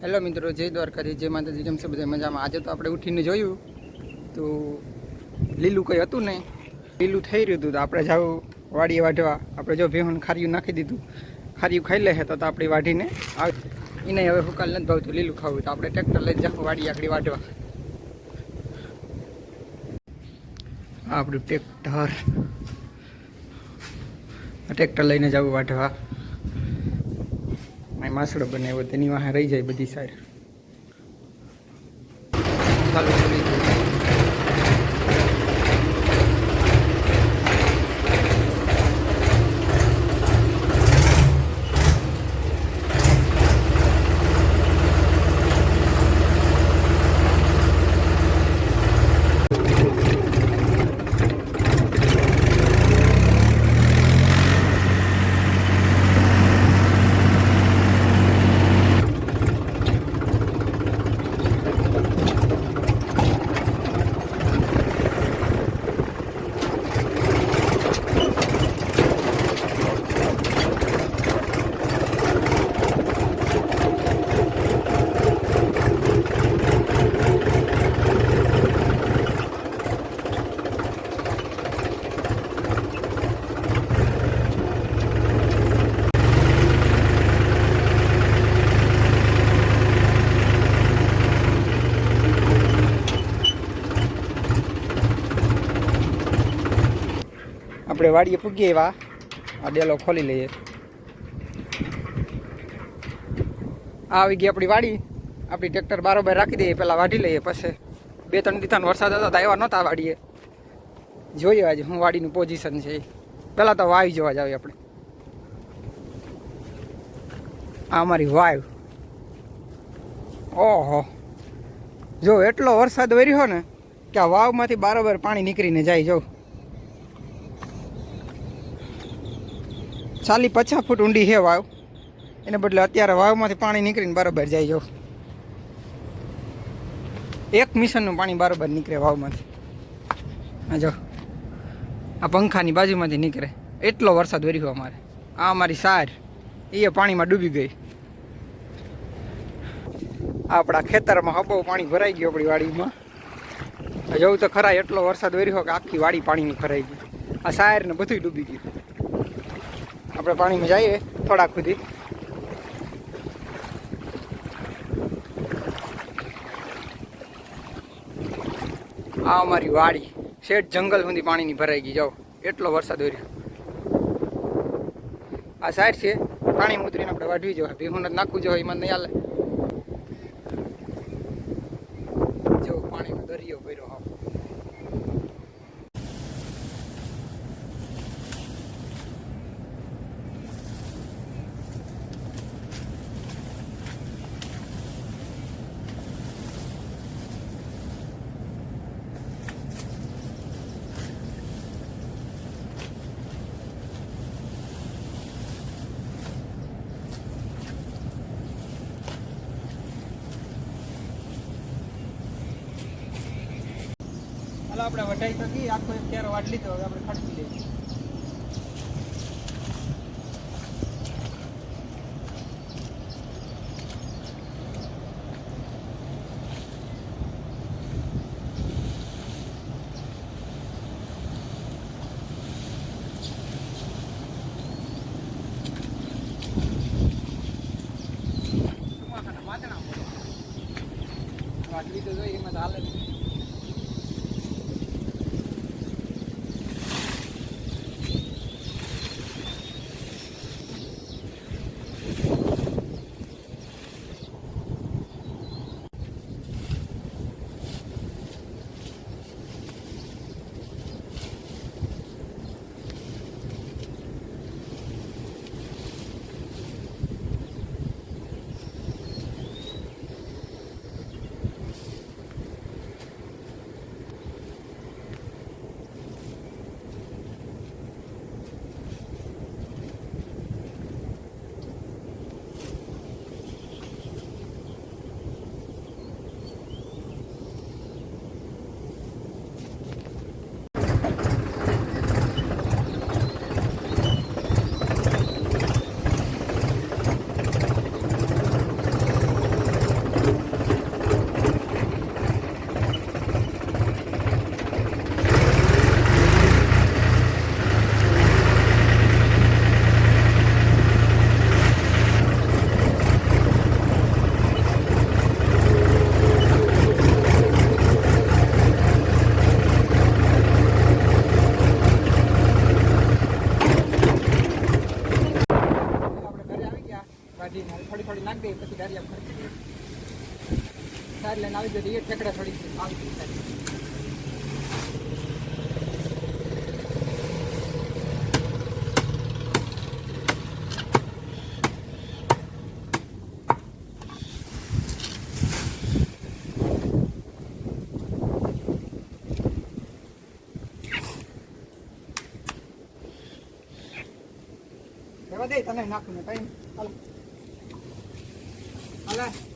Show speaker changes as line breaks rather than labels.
Hello મિત્રો, જય દ્વારકાથી જય માતાજી, કેમ છે બધા? મજામાં? આજે તો આપણે ઉઠીને જોયું, તો લીલું કંઈ હતું નહીં. લીલું થઈ રહ્યું હતું, તો આપણે જાવ વાડીએ વાઢવા. આપણે જો ભેહું ખાર્યું નાખી દીધું, ખાર્યું ખાઈ લે તો આપણી વાઢીને આવે એને હવે હુકાલ નથી ભાવતું લીલું ખાવું, તો આપણે ટ્રેક્ટર લઈ જાવ વાડી આગળ વાઢવા. આપણું ટ્રેક્ટર. ટ્રેક્ટર લઈને જવું વાઢવા. આ માસડો બનાવ્યો તેની વાહે રહી જાય બધી સાઈડ ચાલુ કરી દઈએ. આપણે વાડીએ પૂગીએ એવા આ ડેલો ખોલી લઈએ. આવી ગઈ આપણી વાડી. આપણી ટ્રેક્ટર બારોબાર રાખી દઈએ પહેલાં વાઢી લઈએ પછી. બે ત્રણ દીથાનો વરસાદ હતો તો આવ્યા નહોતા વાડીએ. જોઈએ આજે હું વાડીનું પોઝિશન છે પહેલાં તો વાવી જોવા જ આવી આપણે. આ અમારી વાવ. ઓહો. જો એટલો વરસાદ વર્યો ને કે આ વાવમાંથી બારોબાર પાણી નીકળીને જાય જો. ચાલી પચાસ ફૂટ ઊંડી છે વાવ. એને બદલે અત્યારે વાવમાંથી પાણી નીકળીને બરાબર જાય જો. એક મિશનનું પાણી બરાબર નીકળે વાવમાંથી. હા જો, આ પંખાની બાજુમાંથી નીકળે. એટલો વરસાદ વર્યો અમારે. આ અમારી સાર એ પાણીમાં ડૂબી ગઈ. આપણા ખેતરમાં હબો પાણી ભરાઈ ગયું આપણી વાડીમાં. જોવું તો ખરા એટલો વરસાદ વર્યો કે આખી વાડી પાણીની ભરાઈ ગઈ. આ સાયરને બધું ડૂબી ગયું. આપણે પાણીમાં જઈએ થોડાક સુધી. આ અમારી વાડી શેઠ જંગલ સુધી પાણીની ભરાઈ ગઈ, જાઓ. એટલો વરસાદ વર્યો આ સાઈડ છે પાણી ઉતરીને આપણે વાઢવી જવા ભીહું નાખવું જોઈએ એમાં નહીં હાલે જો પાણીનો દરિયો ભર્યો હા હાલો આપણે વઢાઈ ગઈ આખો એક ક્યારો વાટ લીધો, હવે આપણે ખડકી લઈએ. વાટલી તો જોઈએ, એમાં તો હાલે જ નહીં. ગાડી આમ ખરખરી સાઈડ લઈને આવી જતી ઠેકડા થોડી આવી દે, તને નાખું ને, કઈ હાલ હાલે